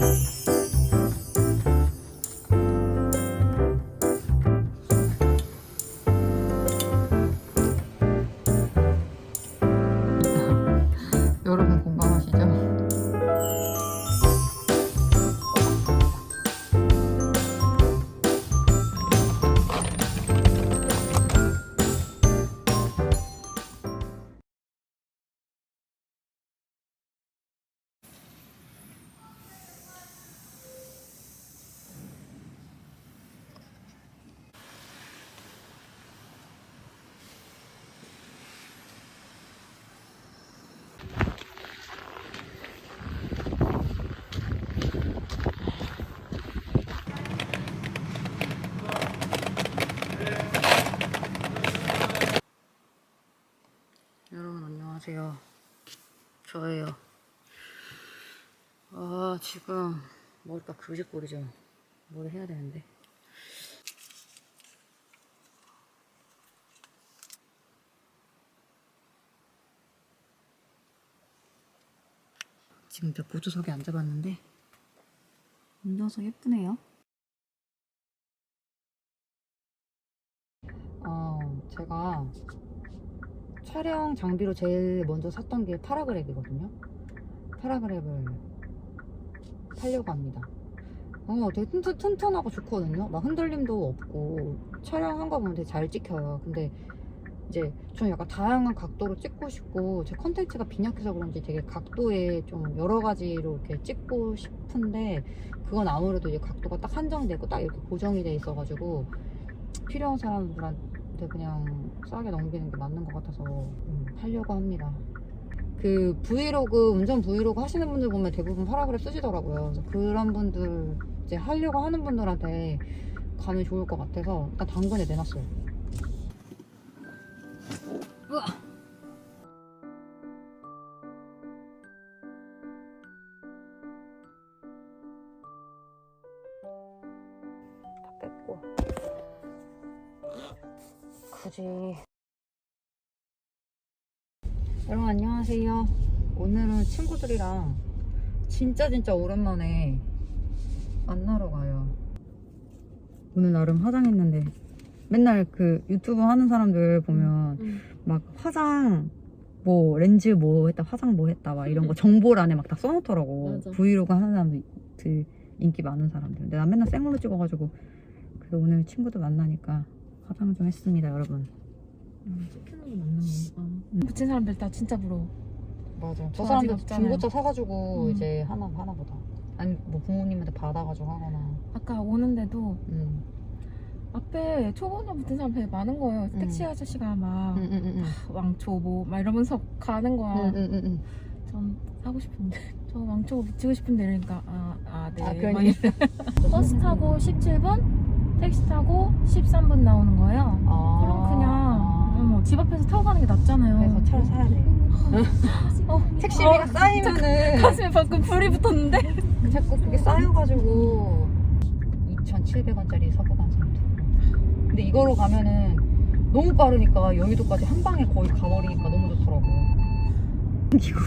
여 안녕하세요. 저예요. 아 지금 머리가 교직골이죠. 머리 해야 되는데. 지금 저 보조석에 앉아봤는데 앉아서 예쁘네요. 어, 제가 촬영 장비로 제일 먼저 샀던 게 파라그랩이거든요. 파라그랩을 살려고 합니다. 어, 되게 튼튼, 튼튼하고 좋거든요. 막 흔들림도 없고 촬영한 거 보면 되게 잘 찍혀요. 근데 이제 저는 약간 다양한 각도로 찍고 싶고 제 컨텐츠가 빈약해서 그런지 되게 각도에 좀 여러 가지로 이렇게 찍고 싶은데 그건 아무래도 이제 각도가 딱 한정되고 딱 이렇게 고정이 돼 있어가지고 필요한 사람들한 테 그냥 싸게 넘기는 게 맞는 것 같아서 음, 하려고 합니다. 그 브이로그 운전 브이로그 하시는 분들 보면 대부분 파라그랩 쓰시더라고요. 그런 분들 이제 하려고 하는 분들한테 가면 좋을 것 같아서 일단 당근에 내놨어요. 우와. 굳이 여러분 안녕하세요. 오늘은 친구들이랑 진짜 진짜 오랜만에 만나러 가요. 오늘 나름 화장했는데 맨날 그 유튜브 하는 사람들 보면 막 화장 뭐 렌즈 뭐 했다 화장 뭐 했다 막 이런 거 정보란에 막 다 써놓더라고. 맞아. 브이로그 하는 사람들 인기 많은 사람들. 근데 난 맨날 생얼로 찍어가지고 그래서 오늘 친구들 만나니까 화장 좀 했습니다 여러분 찍히는 거 맞는 거. 붙인 사람들 다 진짜 부러워. 맞아 저 저 사람들 아직 없잖아요. 중고차 사가지고 음. 이제 하나 하나 보다 아니 뭐 부모님한테 받아가지고 하거나 아까 오는데도 음. 앞에 초보자 붙은 사람 되게 많은 거예요. 음. 택시 아저씨가 막 응, 응, 응, 응. 왕초 뭐막 이러면서 가는 거야. 응, 응, 응, 응. 전 사고 싶은데 저 왕초 미치고 싶은데 이러니까 아, 아 네. 아, 막 그러니. 버스 타고 17분, 택시 타고 13분 나오는 거예요. 아. 그럼 그냥 아. 어머, 집 앞에서 타고 가는 게 낫잖아요. 그래서 차를 사야 돼 어, 택시비가 어, 쌓이면은 가슴에 방금 불이 붙었는데. 자꾸 그게 쌓여가지고 2,700원짜리 서부간선도 근데 이거로 가면은 너무 빠르니까 여의도까지 한 방에 거의 가버리니까 너무 좋더라고 이거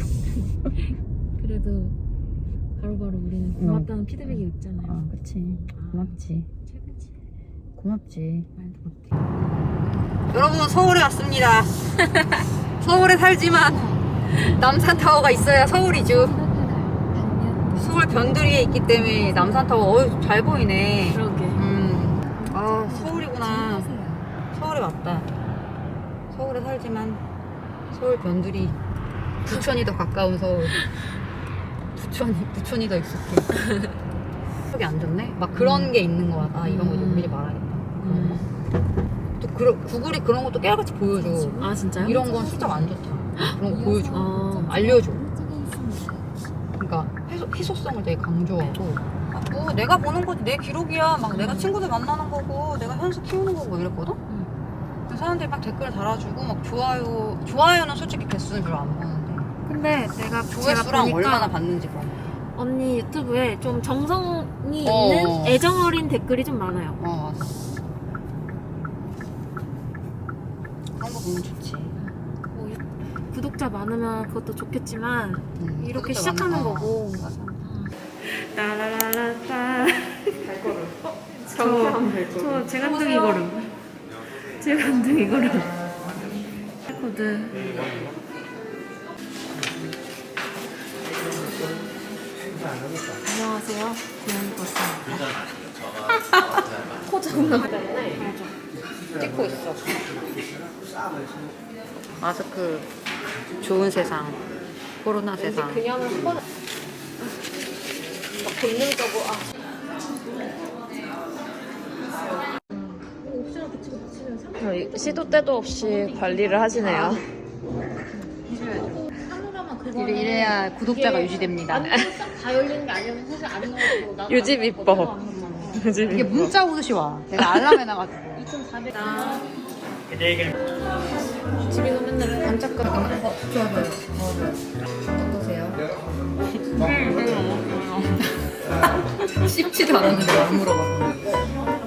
그래도 바로바로 우리는 고맙다는 피드백이 있잖아요. 아 그치 고맙지 최고지. 고맙지. 말도 못해. 여러분 서울에 왔습니다. 서울에 살지만 남산타워가 있어야 서울이죠. 서울 변두리에 있기 때문에 남산타워 어휴 잘 보이네. 그러게. 음, 아 서울이구나. 서울에 왔다. 서울에 살지만 서울 변두리 부천이 더 가까운 서울. 부천이 부천이 더 익숙해. 속이 안 좋네? 막 그런 게 있는 거 같아. 아 이런 거좀 음. 미리 그런 거. 또 그러, 구글이 그런 것도 깨알같이 보여줘. 아 진짜요? 이런 건 숫자가 안 좋다. 그런 거 보여줘. 아, 알려줘. 그러니까 해소, 희소성을 되게 강조하고. 아, 뭐 내가 보는 거지. 내 기록이야. 막 내가 친구들 만나는 거고 내가 현수 키우는 거고 이랬거든? 근데 사람들이 막 댓글 달아주고 막 좋아요 좋아요는 솔직히 개수는 별로 안 보는데. 근데 내가 제가 조회수랑 보니까 얼마나 받는지 봐 언니 유튜브에 좀 정성이 어. 있는 애정 어린 댓글이 좀 많아요. 어 맞아 보면 좋지 뭐 유- 구독자 많으면 그것도 좋겠지만 음, 이렇게 시작하는 거. 거고. 맞아 따라라라따. 발걸음. 저, 저 재간둥이 걸음. 재간둥이 걸음. 코드. 안녕하세요. 비앙 버스입니 찍고 있어. 마스크 좋은 세상. 코로나 세상. 그냥은 한 번에 막 본능적으로 아. 시도 때도 없이 관리를 하시네요. 이래, 이래야 구독자가 유지됩니다. 다 열리는 게 아니면 사실 안 넣어도 요즘 입법. 이게 문자 오듯이 와. 내가 알람 해놔가지고. 2,400. 집에서 맨날 반짝거려. 어, 좋아 보여. 어떠세요? 씹지도 않았는데 안 물어봐.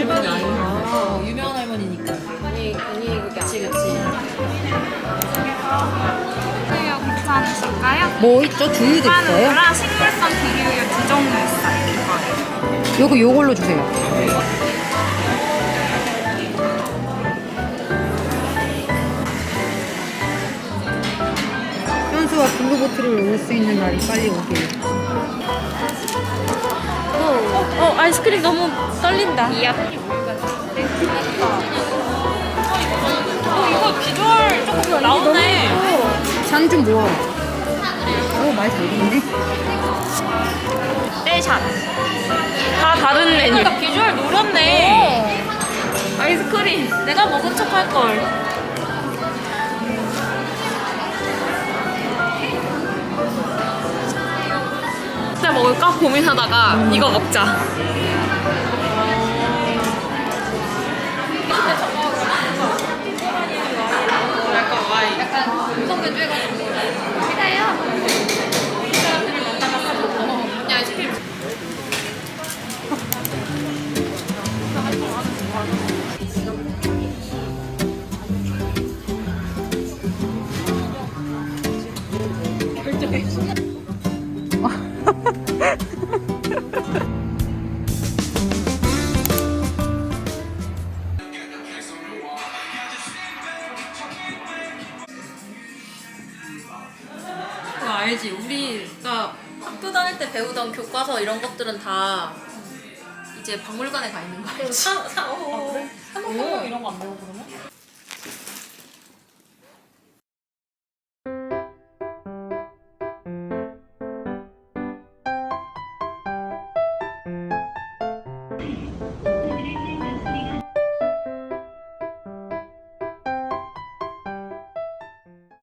어, 유명한 할머니니까. 아니, 아니, 그게 그치, 그치. 우유 괜찮으실까요? 뭐 있죠? 두유도 있어요? 한우랑 식물성 비료유 두 종류 있어요. 요거 요걸로 주세요. 현수와 블루보트를 올 수 있는 날이 빨리 오길. 어, 어, 아이스크림 너무 떨린다. 이어. 어, 이거 비주얼 조금 나오네. 잔좀 모아. 오, 많이 잘 됐네. 떼샷. 다 다른 메뉴. 그러니까 비주얼 노렸네. 아이스크림. 내가 먹은 척 할 걸. 먹을까 고민하다가 이거 먹자. 알지? 우리가 학교 다닐 때 배우던 교과서 이런 것들은 다 이제 박물관에 가 있는 거 알지? 사, 사, 어. 한국 이런 거 안 배워 그러면?